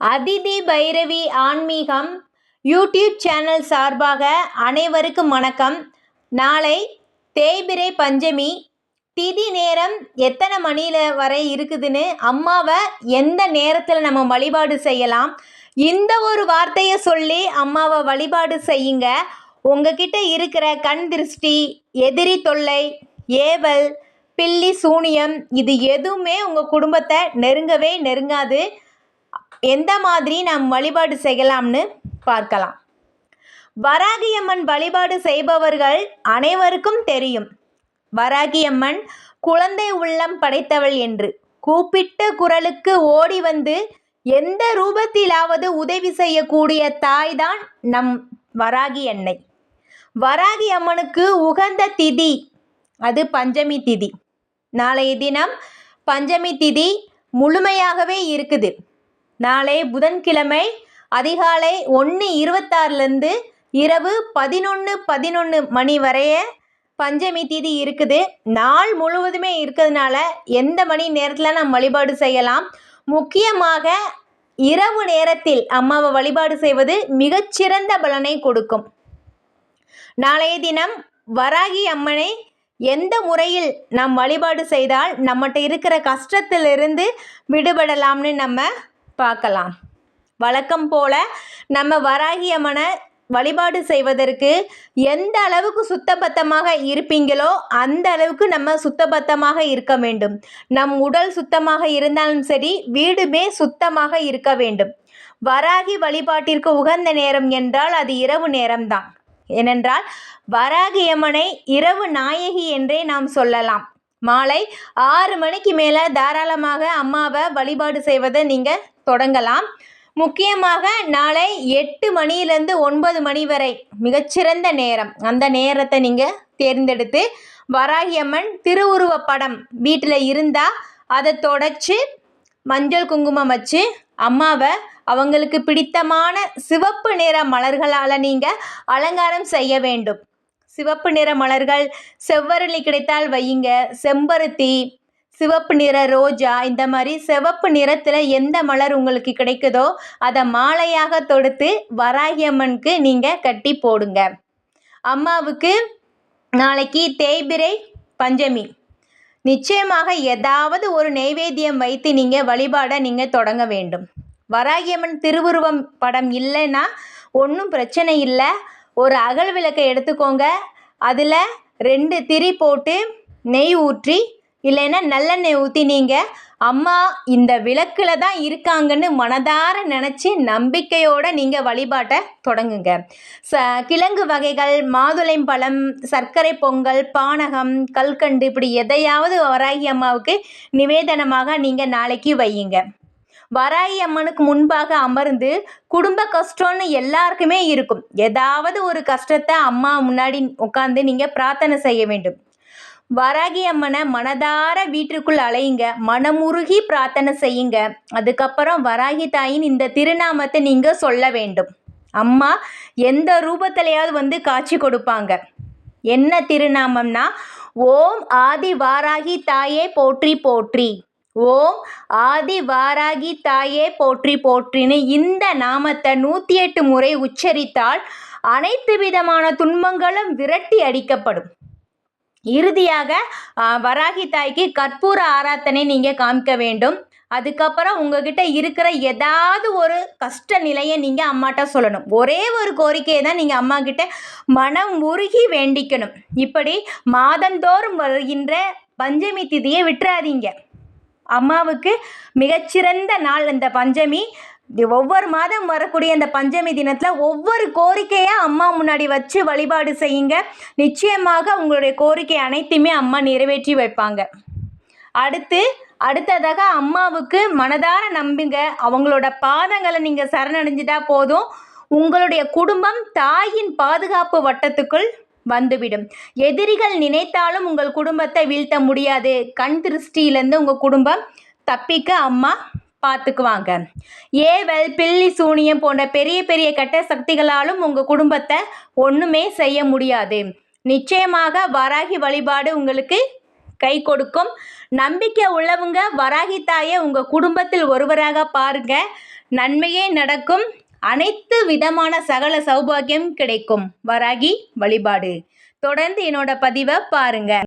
அதிதி பைரவி ஆன்மீகம் YouTube channel சார்பாக அனைவருக்கும் வணக்கம். நாளை தேய்பிரை பஞ்சமி. திதி நேரம் எத்தனை மணியில் வரை இருக்குதுன்னு அம்மாவை எந்த நேரத்தில் நம்ம வழிபாடு செய்யலாம்? இந்த ஒரு வார்த்தையை சொல்லி அம்மாவை வழிபாடு செய்யுங்க. உங்ககிட்ட இருக்கிற கண் திருஷ்டி எதிரி தொல்லை ஏவல் பில்லி சூனியம் இது எதுவுமே உங்கள் குடும்பத்தை நெருங்கவே நெருங்காது. எந்த மாதிரி நாம் வழிபாடு செய்யலாம்னு பார்க்கலாம். வராகியம்மன் வழிபாடு செய்பவர்கள் அனைவருக்கும் தெரியும். வராகியம்மன் குழந்தை உள்ளம் படைத்தவள் என்று. கூப்பிட்ட குரலுக்கு ஓடி வந்து எந்த ரூபத்திலாவது உதவி செய்யக்கூடிய தாய்தான் நம் வராகி அன்னை. வராகி அம்மனுக்கு உகந்த திதி அது பஞ்சமி திதி. நாளைய தினம் பஞ்சமி திதி முழுமையாகவே இருக்குது. நாளை புதன்கிழமை அதிகாலை ஒன்று இருபத்தாறுலேருந்து இரவு பதினொன்று பதினொன்று மணி வரைய பஞ்சமி தீதி இருக்குது. நாள் முழுவதுமே இருக்கிறதுனால எந்த மணி நேரத்தில் நாம் வழிபாடு செய்யலாம்? முக்கியமாக இரவு நேரத்தில் அம்மாவை வழிபாடு செய்வது மிகச்சிறந்த பலனை கொடுக்கும். நாளைய தினம் வராகி அம்மனை எந்த முறையில் நாம் வழிபாடு செய்தால் நம்மகிட்ட இருக்கிற கஷ்டத்திலிருந்து விடுபடலாம்னு நம்ம பார்க்கலாம். வழக்கம் போல நம்ம வராகி அம்மனை வழிபாடு செய்வதற்கு எந்த அளவுக்கு சுத்தபத்தமாக இருப்பீங்களோ அந்த அளவுக்கு நம்ம சுத்தபத்தமாக இருக்க வேண்டும். நம் உடல் சுத்தமாக இருந்தாலும் சரி வீடுமே சுத்தமாக இருக்க வேண்டும். வராகி வழிபாட்டிற்கு உகந்த நேரம் என்றால் அது இரவு நேரம்தான். ஏனென்றால் வராகியம்மனை இரவு நாயகி என்றே நாம் சொல்லலாம். மாலை ஆறு மணிக்கு மேலே தாராளமாக அம்மாவை வழிபாடு செய்வதை நீங்கள் தொடங்கலாம். முக்கியமாக நாளை எட்டு மணியிலேருந்து ஒன்பது மணி வரை மிகச்சிறந்த நேரம். அந்த நேரத்தை நீங்கள் தேர்ந்தெடுத்து வராகியம்மன் திருவுருவ படம் வீட்டில் இருந்தால் அதை தொடச்சி மஞ்சள் குங்குமம் வச்சு அம்மாவை அவங்களுக்கு பிடித்தமான சிவப்பு நிற மலர்களால் நீங்கள் அலங்காரம் செய்ய வேண்டும். சிவப்பு நிற மலர்கள் செவ்வரளி கிடைத்தால் வையுங்க. செம்பருத்தி சிவப்பு நிற ரோஜா இந்த மாதிரி சிவப்பு நிறத்தில் எந்த மலர் உங்களுக்கு கிடைக்குதோ அதை மாலையாக தொடுத்து வராகியம்மனுக்கு நீங்கள் கட்டி போடுங்க. அம்மாவுக்கு நாளைக்கு தேய்பிரை பஞ்சமி. நிச்சயமாக ஏதாவது ஒரு நெய்வேத்தியம் வைத்து நீங்கள் வழிபாட நீங்கள் தொடங்க வேண்டும். வராகியம்மன் திருவுருவம் படம் இல்லைன்னா ஒன்றும் பிரச்சனை இல்லை. ஒரு அகல் விளக்கை எடுத்துக்கோங்க. அதில் ரெண்டு திரி போட்டு நெய் ஊற்றி இல்லைன்னா நல்லெண்ணெய் ஊற்றி நீங்கள் அம்மா இந்த விளக்கில் தான் இருக்காங்கன்னு மனதார நினச்சி நம்பிக்கையோடு நீங்கள் வழிபாட்டை தொடங்குங்க. ச கிழங்கு வகைகள் மாதுளைம்பழம் சர்க்கரை பொங்கல் பானகம் கல்கண்டு இப்படி எதையாவது வராகி அம்மாவுக்கு நிவேதனமாக நீங்கள் நாளைக்கு வையுங்க. வராகி அம்மனுக்கு முன்பாக அமர்ந்து குடும்ப கஷ்டம்னு எல்லாருக்குமே இருக்கும். ஏதாவது ஒரு கஷ்டத்தை அம்மா முன்னாடி உட்காந்து நீங்கள் பிரார்த்தனை செய்ய வேண்டும். வராகி அம்மனை மனதார வீட்டிற்குள் அலையுங்க. மனமுருகி பிரார்த்தனை செய்யுங்க. அதுக்கப்புறம் வராகி தாயின் இந்த திருநாமத்தை நீங்கள் சொல்ல வேண்டும். அம்மா எந்த ரூபத்திலையாவது வந்து காட்சி கொடுப்பாங்க. என்ன திருநாமம்னா ஓம் ஆதி வாராகி தாயே போற்றி போற்றி. ஓம் ஆதி வாராகி தாயே போற்றி போற்றின்னு இந்த நாமத்தை நூற்றி எட்டு முறை உச்சரித்தால் அனைத்து விதமான துன்பங்களும் விரட்டி அடிக்கப்படும். இறுதியாக வராகி தாய்க்கு கற்பூர ஆராத்தனை நீங்கள் காமிக்க வேண்டும். அதுக்கப்புறம் உங்ககிட்ட இருக்கிற ஏதாவது ஒரு கஷ்ட நிலையை நீங்கள் அம்மாட்ட சொல்லணும். ஒரே ஒரு கோரிக்கையை தான் நீங்கள் அம்மா கிட்ட மனம் உருகி வேண்டிக்கணும். இப்படி மாதந்தோறும் வருகின்ற பஞ்சமி திதியை விட்டுறாதீங்க. அம்மாவுக்கு மிகச்சிறந்த நாள் இந்த பஞ்சமி. ஒவ்வொரு மாதம் வரக்கூடிய அந்த பஞ்சமி தினத்தில் ஒவ்வொரு கோரிக்கையாக அம்மா முன்னாடி வச்சு வழிபாடு செய்யுங்க. நிச்சயமாக உங்களுடைய கோரிக்கை அனைத்தையுமே அம்மா நிறைவேற்றி வைப்பாங்க. அடுத்து அடுத்ததாக அம்மாவுக்கு மனதார நம்புங்க. அவங்களோட பாதங்களை நீங்கள் சரணடைஞ்சிட்டா போதும். உங்களுடைய குடும்பம் தாயின் பாதுகாப்பு வட்டத்துக்குள் வந்துவிடும். எதிரிகள் நினைத்தாலும் உங்கள் குடும்பத்தை வீழ்த்த முடியாது. கண் திருஷ்டியிலேருந்து உங்கள் குடும்பம் தப்பிக்க அம்மா பார்த்துக்குவாங்க. ஏவல் பில்லி சூனியம் போன்ற பெரிய பெரிய கெட்ட சக்திகளாலும் உங்கள் குடும்பத்தை ஒன்றுமே செய்ய முடியாது. நிச்சயமாக வராகி வழிபாடு உங்களுக்கு கை கொடுக்கும். நம்பிக்கை உள்ளவங்க வராகி தாயை உங்கள் குடும்பத்தில் ஒருவராக பாருங்க. நன்மையே நடக்கும். அனைத்து விதமான சகல சௌபாகியம் கிடைக்கும். வராகி வழிபாடு. தொடர்ந்து என்னோட பதிவை பாருங்க.